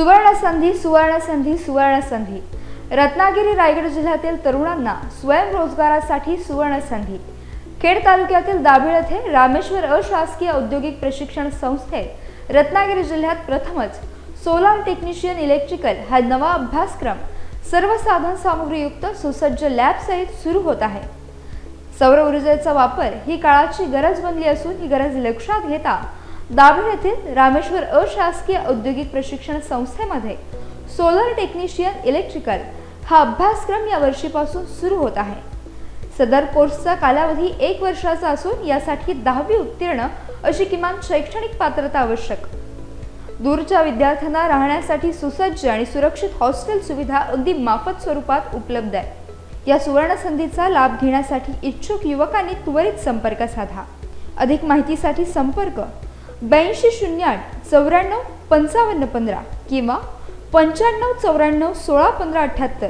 सुवर्ण संधी सुवर्ण संधी सुवर्ण संधी रत्नागिरी रायगड जिल्ह्यातील तरुणांना स्वयंरोजगारासाठी सुवर्ण संधी खेड तालुक्यातील दाभिळ येथे रामेश्वर अशासकीय औद्योगिक प्रशिक्षण संस्थेत रत्नागिरी जिल्ह्यात प्रथमच सोलार टेक्निशियन इलेक्ट्रिकल हा नवा अभ्यासक्रम सर्व साधन सामुग्रीयुक्त सुसज्ज लॅब सहित सुरू होत आहे. सौर ऊर्जेचा वापर ही काळाची गरज बनली असून ही गरज लक्षात घेता दाभीर येथील रामेश्वर अशासकीय औद्योगिक प्रशिक्षण संस्थेमध्ये सोलर टेक्निशियन इलेक्ट्रिकल हा अभ्यासक्रम या वर्षीपासून सुरू होत आहे. सदर कोर्सचा कालावधी एक वर्षाचा असून यासाठी दहावी उत्तीर्ण अशी किमान शैक्षणिक पात्रता आवश्यक. दूरच्या विद्यार्थ्यांना राहण्यासाठी सुसज्ज आणि सुरक्षित हॉस्टेल सुविधा अगदी माफत स्वरूपात उपलब्ध आहे. या सुवर्ण संधीचा लाभ घेण्यासाठी इच्छुक युवकांनी त्वरित संपर्क साधा. अधिक माहितीसाठी संपर्क ब्याऐंशी शून्य आठ चौऱ्याण्णव पंचावन्न पंधरा किंवा पंच्याण्णव चौऱ्याण्णव सोळा पंधरा अठ्ठ्याहत्तर